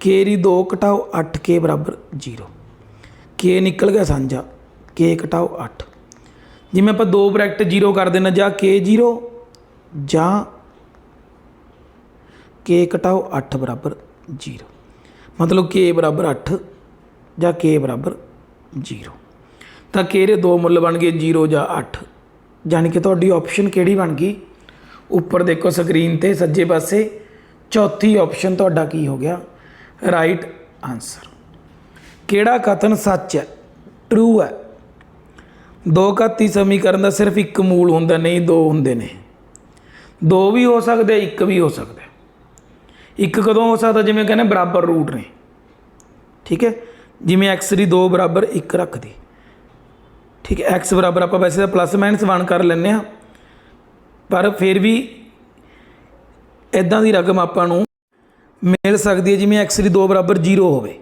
k ਦੀ 2 ਘਟਾਓ 8k ਬਰਾਬਰ 0 k ਨਿਕਲ ਗਿਆ ਸਾਂਝਾ k ਘਟਾਓ 8 ਜਿਵੇਂ ਆਪਾਂ ਦੋ ਬ੍ਰੈਕਟ 0 ਕਰ ਦੇਣਾ, ਜਾਂ k 0 ਜਾਂ k ਘਟਾਓ 8 ਬਰਾਬਰ 0 ਮਤਲਬ k ਬਰਾਬਰ 8 ਜਾਂ k ਬਰਾਬਰ 0 ਤਾਂ k ਦੇ ਦੋ ਮੁੱਲ ਬਣ ਗਏ 0 ਜਾਂ 8 ਯਾਨੀ ਕਿ ਤੁਹਾਡੀ ਆਪਸ਼ਨ ਕਿਹੜੀ ਬਣ ਗਈ? ਉੱਪਰ ਦੇਖੋ ਸਕਰੀਨ ਤੇ, ਸੱਜੇ ਪਾਸੇ ਚੌਥੀ ਆਪਸ਼ਨ ਤੁਹਾਡਾ ਕੀ ਹੋ ਗਿਆ? ਰਾਈਟ ਆਨਸਰ ਕਿਹੜਾ ਕਥਨ ਸੱਚ ਹੈ? ਟਰੂ ਹੈ। ਦੋ ਘਾਤੀ ਸਮੀਕਰਨ ਦਾ ਸਿਰਫ ਇੱਕ ਮੂਲ ਹੁੰਦਾ, ਨਹੀਂ, ਦੋ ਹੁੰਦੇ ਨੇ। ਦੋ ਵੀ ਹੋ ਸਕਦੇ ਇੱਕ ਵੀ ਹੋ ਸਕਦਾ ਇੱਕ ਕਦੋਂ ਹੋ ਸਕਦਾ, ਜਿਵੇਂ ਕਹਿੰਦੇ ਬਰਾਬਰ ਰੂਟ ਨੇ। ਠੀਕ ਹੈ? ਜਿਵੇਂ x ਦੀ 2 ਬਰਾਬਰ 1 ਰੱਖਦੀ ਠੀਕ ਹੈ? x ਬਰਾਬਰ ਆਪਾਂ ਵੈਸੇ ਤਾਂ ਪਲੱਸ ਮਾਈਨਸ 1 ਕਰ ਲੈਂਦੇ ਆ ਪਰ ਫਿਰ ਵੀ ਇਦਾਂ ਦੀ ਰਕਮ ਆਪਾਂ ਨੂੰ ਮਿਲ ਸਕਦੀ ਹੈ ਜਿਵੇਂ x ਦੀ 2 ਬਰਾਬਰ 0 ਹੋਵੇ।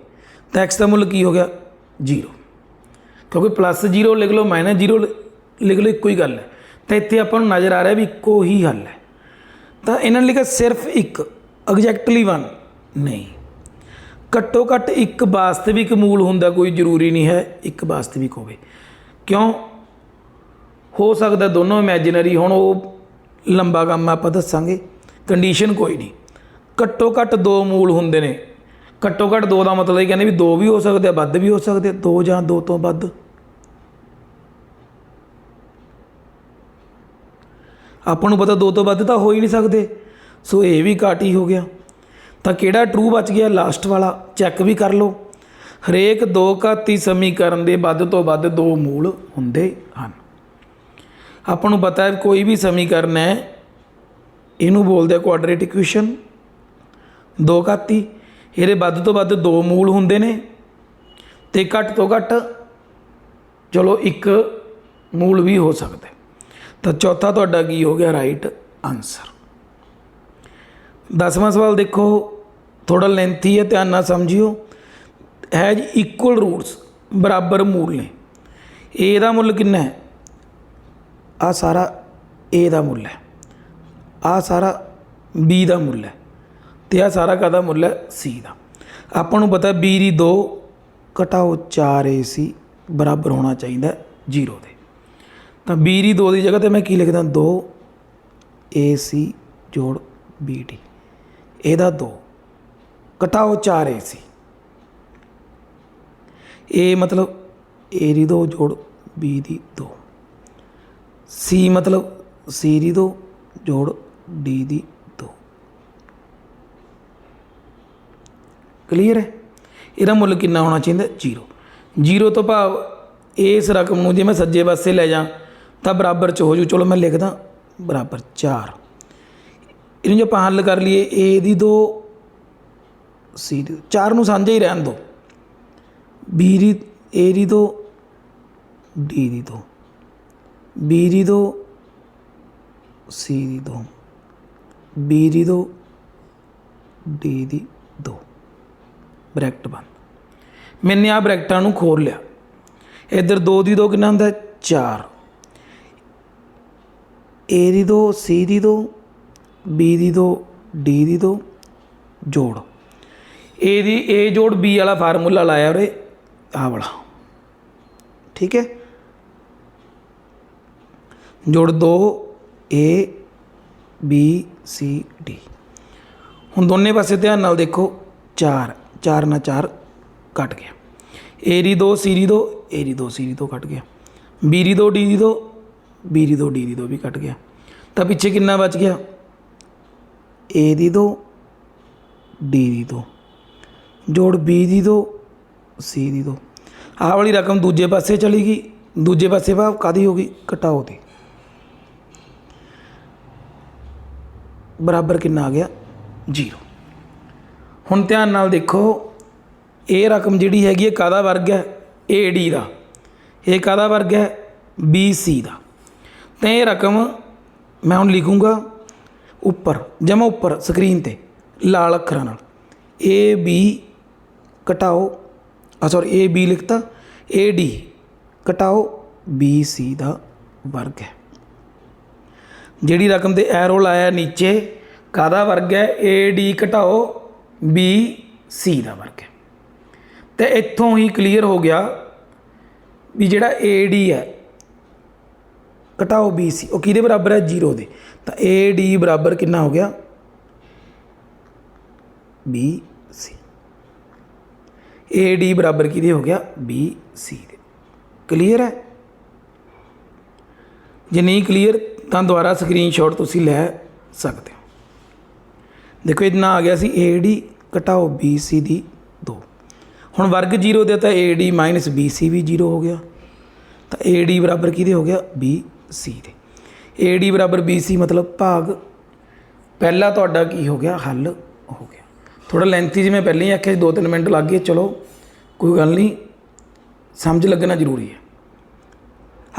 ਤਾਂ x ਦਾ ਮੁੱਲ ਕੀ ਹੋ ਗਿਆ? 0 ਕਿਉਂਕਿ ਪਲੱਸ 0 ਲਿਖ ਲਓ ਮਾਈਨਸ 0 ਲਿਖ ਲਓ, ਇੱਕੋ ਹੀ ਗੱਲ ਹੈ। ਤਾਂ ਇੱਥੇ ਆਪਾਂ ਨੂੰ ਨਜ਼ਰ ਆ ਰਿਹਾ ਵੀ ਇੱਕੋ ਹੀ ਹੱਲ ਹੈ। ਤਾਂ ਇਹਨਾਂ ਨੇ ਲਿਖਿਆ ਸਿਰਫ ਇੱਕ ਐਗਜ਼ੈਕਟਲੀ ਵਨ ਨਹੀਂ। ਘੱਟੋ ਘੱਟ ਇੱਕ ਵਾਸਤਵਿਕ ਮੂਲ ਹੁੰਦਾ, ਕੋਈ ਜ਼ਰੂਰੀ ਨਹੀਂ ਹੈ ਇੱਕ ਵਾਸਤਵਿਕ ਹੋਵੇ। ਕਿਉਂ? ਹੋ ਸਕਦਾ ਦੋਨੋਂ ਇਮੇਜਿਨਰੀ ਹੁਣ, ਉਹ ਲੰਬਾ ਕੰਮ ਆਪਾਂ ਦੱਸਾਂਗੇ। ਕੰਡੀਸ਼ਨ ਕੋਈ ਨਹੀਂ। ਘੱਟੋ ਘੱਟ ਦੋ ਮੂਲ ਹੁੰਦੇ ਨੇ। ਘੱਟੋ ਘੱਟ ਦੋ ਦਾ ਮਤਲਬ ਇਹ ਕਹਿੰਦੇ ਵੀ ਦੋ ਵੀ ਹੋ ਸਕਦੇ ਆ, ਵੱਧ ਵੀ ਹੋ ਸਕਦੇ ਆ, ਦੋ ਜਾਂ ਦੋ ਤੋਂ ਵੱਧ। ਆਪਾਂ ਨੂੰ ਪਤਾ ਦੋ ਤੋਂ ਵੱਧ ਤਾਂ ਹੋ ਹੀ ਨਹੀਂ ਸਕਦੇ। ਸੋ ਇਹ ਵੀ ਘਾਟ ਹੀ ਹੋ ਗਿਆ। ਤਾਂ ਕਿਹੜਾ ਟਰੂ ਬਚ ਗਿਆ? ਲਾਸਟ ਵਾਲਾ। ਚੈੱਕ ਵੀ ਕਰ ਲਓ। ਹਰੇਕ ਦੋ ਘਾਤੀ ਸਮੀਕਰਨ ਦੇ ਵੱਧ ਤੋਂ ਵੱਧ ਦੋ ਮੂਲ ਹੁੰਦੇ ਹਨ। ਆਪਾਂ ਨੂੰ ਪਤਾ ਹੈ ਕੋਈ ਵੀ ਸਮੀਕਰਨ ਹੈ ਇਹਨੂੰ ਬੋਲਦੇ ਆ ਕੁਆਡਰੇਟਿਕ ਇਕੁਏਸ਼ਨ ਦੋ ਘਾਤੀ, ਇਹਦੇ ਵੱਧ ਤੋਂ ਵੱਧ ਦੋ ਮੂਲ ਹੁੰਦੇ ਨੇ ਤੇ ਘੱਟ ਤੋਂ ਘੱਟ ਚਲੋ ਇੱਕ ਮੂਲ ਵੀ ਹੋ ਸਕਦਾ। ਤਾਂ ਚੌਥਾ ਤੁਹਾਡਾ ਕੀ ਹੋ ਗਿਆ? ਰਾਈਟ ਆਨਸਰ ਦਸਵਾਂ ਸਵਾਲ ਦੇਖੋ ਥੋੜਾ ਲੈਂਥੀ ਹੈ, ਧਿਆਨ ਨਾਲ ਸਮਝਿਓ। ਹੈਜ ਇਕੁਅਲ ਰੂਟਸ ਬਰਾਬਰ ਮੂਲ ਨੇ। A ਦਾ ਮੁੱਲ ਕਿੰਨਾ ਹੈ? ਆ ਸਾਰਾ a ਦਾ ਮੁੱਲ ਹੈ। ਆ ਸਾਰਾ b ਦਾ ਮੁੱਲ ਹੈ ਤੇ ਆ ਸਾਰਾ ਕਾਹਦਾ ਮੁੱਲ ਹੈ? C ਦਾ। ਆਪਾਂ ਨੂੰ ਪਤਾ b ਦੀ 2 ਘਟਾਓ 4ac ਬਰਾਬਰ ਹੋਣਾ ਚਾਹੀਦਾ 0 ਦੇ। ਤਾਂ b ਦੀ 2 ਦੀ ਜਗ੍ਹਾ ਤੇ ਮੈਂ ਕੀ ਲਿਖਦਾ? 2 ac ਜੋੜ bd ਇਹਦਾ 2 ਘਟਾਓ 4ac a ਮਤਲਬ a ਦੀ 2 ਜੋੜ b ਦੀ 2 c ਮਤਲਬ c ਦੀ 2 ਜੋੜ d ਦੀ 2 ਕਲੀਅਰ ਹੈ? ਇਹਦਾ ਮੁੱਲ ਕਿੰਨਾ ਹੋਣਾ ਚਾਹੀਦਾ? 0 0 ਤੋਂ ਭਾਵ ਇਸ ਰਕਮ ਨੂੰ ਜੇ ਮੈਂ ਸੱਜੇ ਪਾਸੇ ਲੈ ਜਾ, ਤਾਂ ਬਰਾਬਰ ਚ ਹੋ ਜੂ। ਚਲੋ ਮੈਂ ਲਿਖਦਾ ਬਰਾਬਰ 4 ਇਹਨੂੰ ਜੇ ਆਪਾਂ ਹੱਲ ਕਰ ਲਈਏ, a ਦੀ 2 c ਦੀ 4 ਨੂੰ ਸਾਂਝੇ ਹੀ ਰਹਿਣ ਦੋ। B ਦੀ, a ਦੀ 2 d ਦੀ 2 b ਦੀ 2 c ਦੀ 2 ਬੀ ਦੀ 2 ਡੀ ਦੀ 2 ਬ੍ਰੈਕਟ ਬੰਦ ਮੈਨੇ ਆ ਬ੍ਰੈਕਟਾਂ ਨੂੰ ਖੋਲ ਲਿਆ। ਇੱਧਰ 2 ਦੀ 2 ਕਿੰਨਾ ਹੁੰਦਾ? 4 a ਦੀ 2 c ਦੀ 2 b ਦੀ 2 d ਦੀ 2 ਜੋੜ। a ਦੀ a ਜੋੜ b ਵਾਲਾ ਫਾਰਮੂਲਾ ਲਾਇਆ ਉਰੇ ਆ ਵਾਲਾ। ਠੀਕ ਹੈ? ਜੋੜ 2 a ਬੀ ਸੀ ਡੀ ਹੁਣ ਦੋਨੇ ਪਾਸੇ ਧਿਆਨ ਨਾਲ ਦੇਖੋ 4 4 ਨਾਲ 4 ਕੱਟ ਗਿਆ। A ਦੀ 2 ਸੀਰੀ ਦੀ 2 a ਦੀ 2 ਸੀਰੀ ਦੀ 2 ਕੱਟ ਗਿਆ। ਬੀਰੀ ਦੀ 2 d ਦੀ 2 ਬੀਰੀ ਦੀ 2 d ਦੀ 2 ਵੀ ਕੱਟ ਗਿਆ। ਤਾਂ ਪਿੱਛੇ ਕਿੰਨਾ ਬਚ ਗਿਆ? ਏ ਦੀ 2 ਡੀ ਦੀ 2 ਜੋੜ ਬੀ ਦੀ 2 ਸੀ ਦੀ 2 ਆਹ ਵਾਲੀ ਰਕਮ ਦੂਜੇ ਪਾਸੇ ਚਲੀ ਗਈ। ਦੂਜੇ ਪਾਸੇ ਭਾਵ ਕਾਦੀ ਹੋ ਗਈ? ਘਟਾਓ ਦੀ। ਬਰਾਬਰ ਕਿੰਨਾ ਆ ਗਿਆ? 0 ਹੁਣ ਧਿਆਨ ਨਾਲ ਦੇਖੋ, ਇਹ ਰਕਮ ਜਿਹੜੀ ਹੈਗੀ ਹੈ ਕਾਦਾ ਵਰਗ ਹੈ? AD ਦਾ। ਇਹ ਕਾਦਾ ਵਰਗ ਹੈ? BC ਦਾ। ਤਾਂ ਇਹ ਰਕਮ ਮੈਂ ਹੁਣ ਲਿਖੂੰਗਾ ਉੱਪਰ ਜਮਾ ਉੱਪਰ ਸਕਰੀਨ ਤੇ, ਲਾਲ ਅੱਖਰਾਂ ਨਾਲ। ਏ ਬੀ ਘਟਾਓ। ਆ ਸੌਰੀ ਬੀ ਲਿਖਤਾ। ਏ ਡੀ ਘਟਾਓ। ਬੀ ਸੀ ਦਾ ਵਰਗ ਹੈ। ਜਿਹੜੀ ਰਕਮ ਤੇ ਐਰੋ ਲਾਇਆ ਨੀਚੇ ਕਾਦਾ ਵਰਗ ਹੈ? ਏ ਡੀ ਘਟਾਓ ਬੀ ਸੀ ਦਾ ਵਰਗ ਹੈ। ਤੇ ਇੱਥੋਂ ਹੀ ਕਲੀਅਰ ਹੋ ਗਿਆ ਵੀ ਜਿਹੜਾ ਏ ਡੀ ਹੈ, ਘਟਾਓ ਬੀ ਸੀ ਉਹ ਕਿਹਦੇ ਬਰਾਬਰ ਹੈ? 0 ਦੇ। ਤਾਂ ਏ ਡੀ ਬਰਾਬਰ ਕਿੰਨਾ ਹੋ ਗਿਆ? ਬੀ ਸੀ ਏ ਡੀ ਬਰਾਬਰ ਕਿਹਦੇ ਹੋ ਗਿਆ? ਬੀ ਸੀ ਦੇ। ਕਲੀਅਰ ਹੈ? ਜੇ ਨਹੀਂ ਕਲੀਅਰ ਤਾਂ ਦੁਬਾਰਾ ਸਕਰੀਨਸ਼ਾਟ ਤੁਸੀਂ ਲੈ ਸਕਦੇ ਹੋ। ਦੇਖੋ ਇਤਨਾ ਆ ਗਿਆ ਸੀ AD ਘਟਾਓ BC ਦੀ। 2 ਹੁਣ ਵਰਗ 0 ਦੇ ਤਾਂ AD BC ਵੀ 0 ਹੋ ਗਿਆ। ਤਾਂ AD ਬਰਾਬਰ ਕਿਹਦੇ ਹੋ ਗਿਆ? BC ਦੇ। AD ਬਰਾਬਰ BC ਮਤਲਬ ਭਾਗ। ਪਹਿਲਾ ਤੁਹਾਡਾ ਕੀ ਹੋ ਗਿਆ? ਹੱਲ ਹੋ ਗਿਆ। ਥੋੜਾ ਲੈਂਥੀ ਜਿਵੇਂ ਪਹਿਲਾਂ ਹੀ ਆਖਿਆ 2-3 ਮਿੰਟ ਲੱਗ ਗਏ। ਚਲੋ, ਕੋਈ ਗੱਲ ਨਹੀਂ। ਸਮਝ ਲੱਗਣਾ ਜ਼ਰੂਰੀ ਹੈ।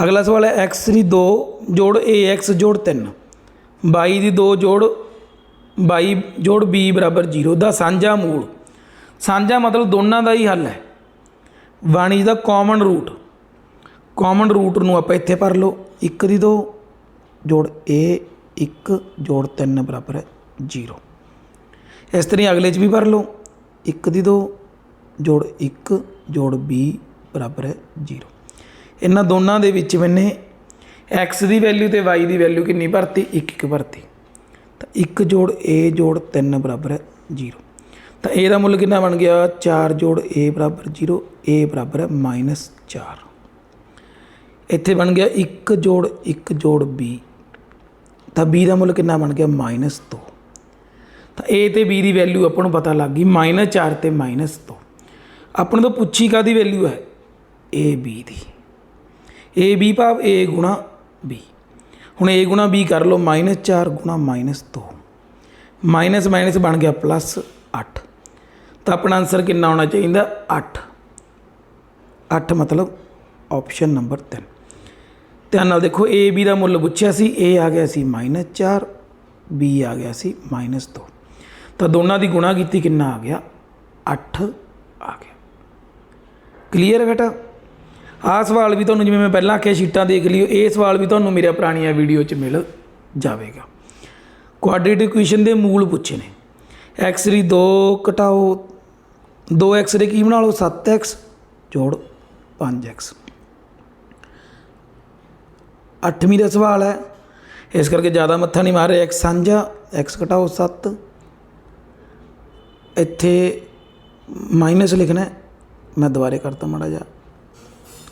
ਅਗਲਾ ਸਵਾਲ ਹੈ x ਦੀ 2 ਜੋੜ ax ਜੋੜ 3 22 ਦੀ 2 ਜੋੜ 22 ਜੋੜ b ਬਰਾਬਰ 0 ਦਾ ਸਾਂਝਾ ਮੂਲ। ਸਾਂਝਾ ਮਤਲਬ ਦੋਨਾਂ ਦਾ ਹੀ ਹੱਲ ਹੈ। ਵਾਣੀ ਦਾ ਕਾਮਨ ਰੂਟ ਕਾਮਨ ਰੂਟ ਨੂੰ ਆਪਾਂ ਇੱਥੇ ਭਰ ਲਓ। 1 ਦੀ 2 ਜੋੜ a 1 ਜੋੜ 3 ਬਰਾਬਰ ਹੈ 0 ਇਸ ਤਰ੍ਹਾਂ ਅਗਲੇ 'ਚ ਵੀ ਭਰ ਲਓ। 1 ਦੀ 2 ਜੋੜ 1 ਜੋੜ b ਬਰਾਬਰ ਹੈ 0 ਇਹਨਾਂ ਦੋਨਾਂ ਦੇ ਵਿੱਚ ਮੈਨੇ x ਦੀ ਵੈਲਿਊ ਤੇ y ਦੀ ਵੈਲਿਊ ਕਿੰਨੀ ਭਰਤੀ? 1 1 ਭਰਤੀ। ਤਾਂ 1 ਜੋੜ a ਜੋੜ 3 ਬਰਾਬਰ ਹੈ 0 ਤਾਂ a ਦਾ ਮੁੱਲ ਕਿੰਨਾ ਬਣ ਗਿਆ? 4 ਜੋੜ a ਬਰਾਬਰ 0 a ਬਰਾਬਰ ਹੈ -4 ਇੱਥੇ ਬਣ ਗਿਆ 1 ਜੋੜ 1 ਜੋੜ b ਤਾਂ b ਦਾ ਮੁੱਲ ਕਿੰਨਾ ਬਣ ਗਿਆ? -2 ਤਾਂ a ਤੇ b ਦੀ ਵੈਲਿਊ ਆਪਾਂ ਨੂੰ ਪਤਾ ਲੱਗ ਗਈ -4 ਤੇ -2 ਆਪਾਂ ਨੂੰ ਤਾਂ ਪੁੱਛੀ ਕਾਦੀ ਵੈਲਿਊ ਹੈ? a, b ਦੀ। A b ਭਾਵ a ਗੁਣਾ b ਹੁਣ a ਗੁਣਾ b ਕਰ ਲਓ -4 ਗੁਣਾ -2 ਮਾਈਨਸ ਮਾਈਨਸ ਬਣ ਗਿਆ ਪਲੱਸ 8 ਤਾਂ ਆਪਣਾ ਆਨਸਰ ਕਿੰਨਾ ਆਉਣਾ ਚਾਹੀਦਾ? 8 8 ਮਤਲਬ ਆਪਸ਼ਨ ਨੰਬਰ 3 ਧਿਆਨ ਨਾਲ ਦੇਖੋ ਏ ਬੀ ਦਾ ਮੁੱਲ ਪੁੱਛਿਆ ਸੀ ਏ ਆ ਗਿਆ ਸੀ -4 ਬੀ ਆ ਗਿਆ ਸੀ -2 ਤਾਂ ਦੋਨਾਂ ਦੀ ਗੁਣਾ ਕੀਤੀ ਕਿੰਨਾ ਆ ਗਿਆ? 8 ਆ ਗਿਆ। ਕਲੀਅਰ ਹੈ ਬੇਟਾ? ਆਹ ਸਵਾਲ ਵੀ ਤੁਹਾਨੂੰ ਜਿਵੇਂ ਮੈਂ ਪਹਿਲਾਂ ਆਖਿਆ, ਸ਼ੀਟਾਂ ਦੇਖ ਲਿਓ, ਇਹ ਸਵਾਲ ਵੀ ਤੁਹਾਨੂੰ ਮੇਰੇ ਪੁਰਾਣੀਆਂ ਵੀਡੀਓ 'ਚ ਮਿਲ ਜਾਵੇਗਾ। ਕੁਆਡਰੇਟਿਕ ਇਕੁਏਸ਼ਨ ਦੇ ਮੂਲ ਪੁੱਛੇ ਨੇ। X ਦੀ 2 ਘਟਾਓ 2x ਦੇ ਕੀ ਬਣਾ ਲਓ? 7x ਜੋੜ 5x ਅੱਠਵੀਂ ਦਾ ਸਵਾਲ ਹੈ। ਇਸ ਕਰਕੇ ਜ਼ਿਆਦਾ ਮੱਥਾ ਨਹੀਂ ਮਾਰ ਰਿਹਾ। X ਸਾਂਝਾ, x ਘਟਾਓ 7 ਇੱਥੇ ਮਾਈਨਸ ਲਿਖਣਾ ਮੈਂ ਦੁਬਾਰੇ ਕਰਤਾ ਮਾੜਾ ਜਿਹਾ।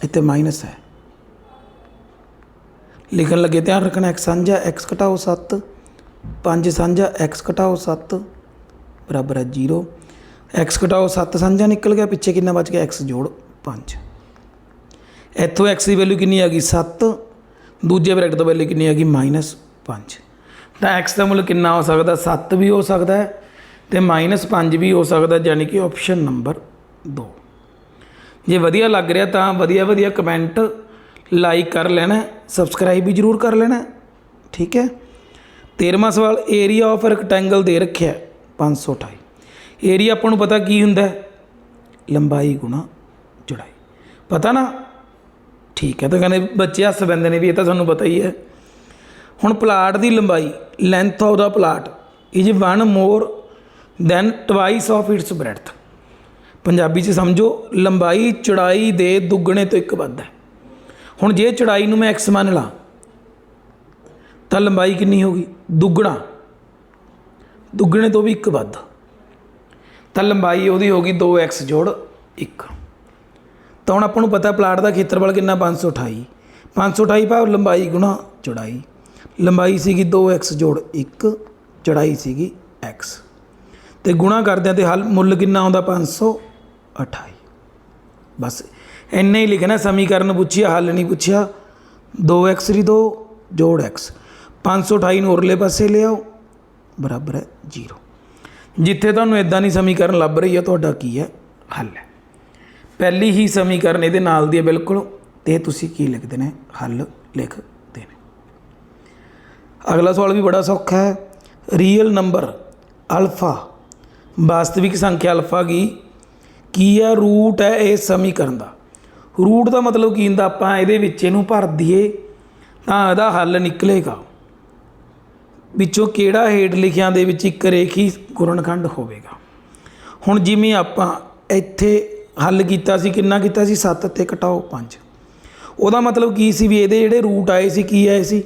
ਇੱਥੇ ਮਾਈਨਸ ਹੈ। ਲਿਖਣ ਲੱਗੇ ਧਿਆਨ ਰੱਖਣਾ x ਸਾਂਝਾ x ਘਟਾਓ 7 5 ਸਾਂਝਾ x ਘਟਾਓ 7 ਬਰਾਬਰ ਹੈ 0 x ਘਟਾਓ 7 ਸਾਂਝਾ ਨਿਕਲ ਗਿਆ, ਪਿੱਛੇ ਕਿੰਨਾ ਬਚ ਗਿਆ? x ਜੋੜ 5 ਇੱਥੋਂ x ਦੀ ਵੈਲਿਊ ਕਿੰਨੀ ਆ ਗਈ? 7 ਦੂਜੇ ਬ੍ਰੈਕਟ ਤੋਂ ਵੈਲਿਊ ਕਿੰਨੀ ਹੈਗੀ -5 ਤਾਂ x ਦਾ ਮੁੱਲ ਕਿੰਨਾ ਹੋ ਸਕਦਾ? 7 ਵੀ ਹੋ ਸਕਦਾ ਹੈ ਤੇ -5 ਵੀ ਹੋ ਸਕਦਾ ਯਾਨੀ ਕਿ ਆਪਸ਼ਨ ਨੰਬਰ 2 ਜੇ ਵਧੀਆ ਲੱਗ ਰਿਹਾ ਤਾਂ ਵਧੀਆ ਵਧੀਆ ਕਮੈਂਟ ਲਾਈਕ ਕਰ ਲੈਣਾ ਸਬਸਕ੍ਰਾਈਬ ਵੀ ਜਰੂਰ ਕਰ ਲੈਣਾ, ਠੀਕ ਹੈ? 13ਵਾਂ ਸਵਾਲ ਏਰੀਆ ਆਫ ਰੈਕਟੈਂਗਲ ਦੇ ਰੱਖਿਆ ਹੈ 528 ਏਰੀਆ ਆਪਾਂ ਨੂੰ ਪਤਾ ਕੀ ਹੁੰਦਾ? ਲੰਬਾਈ ਗੁਣਾ ਚੌੜਾਈ। ਪਤਾ ਨਾ? ਠੀਕ ਹੈ, ਤਾਂ ਕਹਿੰਦੇ ਬੱਚੇ ਹੱਸ ਪੈਂਦੇ ਨੇ ਵੀ, ਇਹ ਤਾਂ ਸਾਨੂੰ ਪਤਾ ਹੀ ਹੈ। ਹੁਣ ਪਲਾਟ ਦੀ ਲੰਬਾਈ length of the plot is 1 more than twice of its breadth Punjabi 'ਚ ਸਮਝੋ, ਲੰਬਾਈ, ਚੜਾਈ ਦੇ ਦੁੱਗਣੇ ਤੋਂ ਇੱਕ ਵੱਧ ਹੈ। ਹੁਣ ਜੇ ਚੌੜਾਈ ਨੂੰ ਮੈਂ x ਮੰਨ ਲਾਂ, ਤਾਂ ਲੰਬਾਈ ਕਿੰਨੀ ਹੋਗੀ ਦੁੱਗਣਾ। ਦੁੱਗਣੇ ਤੋਂ ਵੀ ਇੱਕ ਵੱਧ। ਤਾਂ ਲੰਬਾਈ ਉਹਦੀ ਹੋਗੀ 2x ਜੋੜ 1 ਤਾਂ ਹੁਣ ਆਪਾਂ ਨੂੰ ਪਤਾ ਪਲਾਟ ਦਾ ਖੇਤਰਫਲ ਕਿੰਨਾ? 528 528 ਭਾਵ ਲੰਬਾਈ ਗੁਣਾ ਚੌੜਾਈ। ਲੰਬਾਈ ਸੀਗੀ 2x ਜੋੜ 1 ਚੜਾਈ ਸੀਗੀ x ਤੇ ਗੁਣਾ ਕਰਦਿਆਂ ਤੇ ਹੱਲ ਮੁੱਲ ਕਿੰਨਾ ਆਉਂਦਾ? 528 ਬਸ ਇੰਨਾ ਹੀ ਲਿਖਣਾ, ਸਮੀਕਰਨ ਪੁੱਛਿਆ, ਹੱਲ ਨਹੀਂ ਪੁੱਛਿਆ। 2x ਦੀ 2 ਜੋੜ x 528 ਨੂੰ ਉਰਲੇ ਪਾਸੇ ਲਿਆਓ, ਬਰਾਬਰ ਹੈ 0 ਜਿੱਥੇ ਤੁਹਾਨੂੰ ਇਦਾਂ ਦੀ ਸਮੀਕਰਨ ਲੱਭ ਰਹੀ ਹੈ, ਤੁਹਾਡਾ ਕੀ ਹੈ? ਹੱਲ ਹੈ। ਪਹਿਲੀ ਹੀ ਸਮੀਕਰਨ ਇਹਦੇ ਨਾਲ ਦੀ ਹੈ, ਬਿਲਕੁਲ। ਤੇ ਤੁਸੀਂ ਕੀ ਲਿਖਦੇ ਨੇ? ਹੱਲ ਲਿਖਦੇ ਨੇ ਅਗਲਾ ਸਵਾਲ ਵੀ ਬੜਾ ਸੌਖਾ ਹੈ। ਰੀਅਲ ਨੰਬਰ ਅਲਫਾ ਵਾਸਤਵਿਕ ਸੰਖਿਆ ਅਲਫਾ ਕੀ? ਕੀ ਹੈ ਰੂਟ ਹੈ ਇਹ ਸਮੀਕਰਨ ਦਾ। ਰੂਟ ਦਾ ਮਤਲਬ ਕੀ ਹੁੰਦਾ? ਆਪਾਂ ਇਹਦੇ ਵਿੱਚ ਇਹਨੂੰ ਭਰ ਦਈਏ, ਤਾਂ ਇਹਦਾ ਹੱਲ ਨਿਕਲੇਗਾ। ਵਿੱਚੋਂ ਕਿਹੜਾ ਹੇਠ ਲਿਖਿਆਂ ਦੇ ਵਿੱਚ ਇੱਕ ਰੇਖੀ ਗੁਰਨਖੰਡ ਹੋਵੇਗਾ? ਹੁਣ ਜਿਵੇਂ ਆਪਾਂ ਇੱਥੇ ਹੱਲ ਕੀਤਾ ਸੀ, ਕਿੰਨਾ ਕੀਤਾ ਸੀ? 7 ਤੇ ਘਟਾਓ 5 ਉਹਦਾ ਮਤਲਬ ਕੀ ਸੀ ਵੀ ਇਹਦੇ ਜਿਹੜੇ ਰੂਟ ਆਏ ਸੀ, ਕੀ ਆਏ ਸੀ?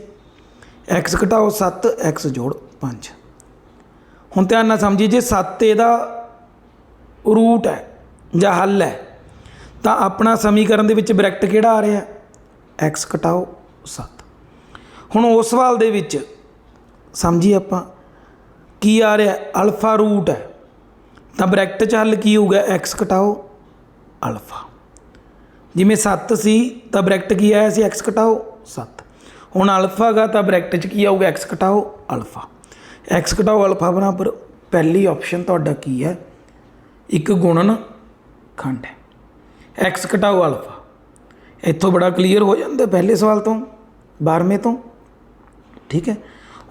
x ਘਟਾਓ 7 x ਜੋੜ 5 ਹੁਣ ਧਿਆਨ ਨਾਲ ਸਮਝੀਏ ਜੇ 7 ਇਹਦਾ ਰੂਟ ਹੈ ਜਾਂ ਹੱਲ ਹੈ, ਤਾਂ ਆਪਣਾ ਸਮੀਕਰਨ ਦੇ ਵਿੱਚ ਬ੍ਰੈਕਟ ਕਿਹੜਾ ਆ ਰਿਹਾ? X ਘਟਾਓ 7 ਹੁਣ ਉਸ ਸਵਾਲ ਦੇ ਵਿੱਚ ਸਮਝੀ ਆਪਾਂ, ਕੀ ਆ ਰਿਹਾ? ਅਲਫਾ ਰੂਟ ਹੈ। ਤਾਂ ਬ੍ਰੈਕਟ ਚ ਹੱਲ ਕੀ ਹੋਊਗਾ? X ਘਟਾਓ ਅਲਫਾ। ਜਿਵੇਂ 7 ਸੀ, ਤਾਂ ਬ੍ਰੈਕਟ ਕੀ ਆਇਆ ਸੀ? X ਘਟਾਓ 7 ਹੁਣ ਅਲਫਾ ਗਾ, ਤਾਂ ਬ੍ਰੈਕਟ ਚ ਕੀ ਆਊਗਾ? X ਘਟਾਓ ਅਲਫਾ। X ਘਟਾਓ ਅਲਫਾ ਬਰਾਬਰ, ਪਹਿਲੀ ਆਪਸ਼ਨ ਤੁਹਾਡਾ ਕੀ ਹੈ? ਇੱਕ ਗੁਣਨ ਖੰਡ ਹੈ। X ਘਟਾਓ ਅਲਫਾ ਇੱਥੋਂ ਬੜਾ ਕਲੀਅਰ ਹੋ ਜਾਂਦਾ ਪਹਿਲੇ ਸਵਾਲ ਤੋਂ 12ਵੇਂ ਤੋਂ। ਠੀਕ ਹੈ?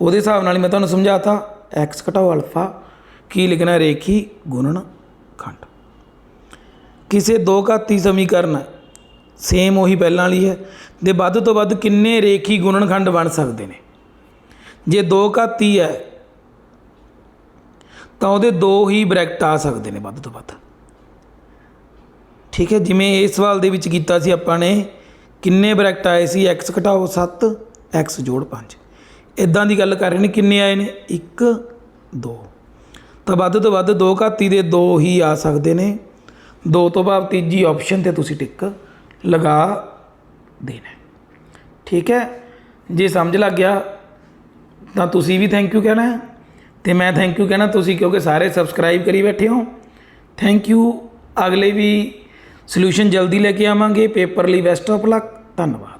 ਉਹਦੇ ਹਿਸਾਬ ਨਾਲ ਮੈਂ ਤੁਹਾਨੂੰ ਸਮਝਾਤਾ, x ਘਟਾਓ ਅਲਫਾ ਕੀ ਲਿਖਣਾ ਰੇਖੀ ਗੁਣਨ ਖੰਡ। ਕਿਸੇ ਦੋ ਘਾਤੀ ਸਮੀਕਰਨ ਸੇਮ ਉਹੀ ਪਹਿਲਾਂ ਵਾਲੀ ਹੈ ਦੇ ਵੱਧ ਤੋਂ ਵੱਧ ਕਿੰਨੇ ਰੇਖੀ ਗੁਣਨਖੰਡ ਬਣ ਸਕਦੇ ਨੇ? ਜੇ ਦੋ ਘਾਤੀ ਹੈ, ਤਾਂ ਉਹਦੇ ਦੋ ਹੀ ਬ੍ਰੈਕਟ ਆ ਸਕਦੇ ਨੇ ਵੱਧ ਤੋਂ ਵੱਧ। ਠੀਕ ਹੈ, ਜਿਵੇਂ ਇਸ ਸਵਾਲ ਦੇ ਵਿੱਚ ਕੀਤਾ ਸੀ ਆਪਾਂ ਨੇ, ਕਿੰਨੇ ਬ੍ਰੈਕਟ ਆਏ ਸੀ? X ਘਟਾਓ 7 x ਜੋੜ 5 ਇਦਾਂ ਦੀ ਗੱਲ ਕਰ ਰਹੇ ਨੇ, ਕਿੰਨੇ ਆਏ ਨੇ? 1 2 ਤਾਂ ਵੱਧ ਤੋਂ ਵੱਧ ਦੋ ਘਾਤੀ ਦੇ ਦੋ ਹੀ ਆ ਸਕਦੇ ਨੇ। ਦੋ ਤੋਂ ਬਾਅਦ ਤੀਜੀ ਆਪਸ਼ਨ ਤੇ ਤੁਸੀਂ ਟਿਕ ਲਗਾ ਦੇਣਾ। ਠੀਕ ਹੈ, ਜੇ ਸਮਝ ਲੱਗ ਗਿਆ, ਤਾਂ ਤੁਸੀਂ ਵੀ ਥੈਂਕ ਯੂ ਕਹਿਣਾ ਹੈ। ਤੇ ਮੈਂ ਥੈਂਕ ਯੂ ਕਹਿਣਾ, ਤੁਸੀਂ ਕਿਉਂਕਿ ਸਾਰੇ ਸਬਸਕ੍ਰਾਈਬ ਕਰੀ ਬੈਠੇ ਹੋ। ਥੈਂਕ ਯੂ ਅਗਲੇ ਵੀ ਸੋਲੂਸ਼ਨ ਜਲਦੀ ਲੈ ਕੇ ਆਵਾਂਗੇ ਪੇਪਰ ਲਈ ਬੈਸਟ ਆਫ ਲੱਕ ਧੰਨਵਾਦ।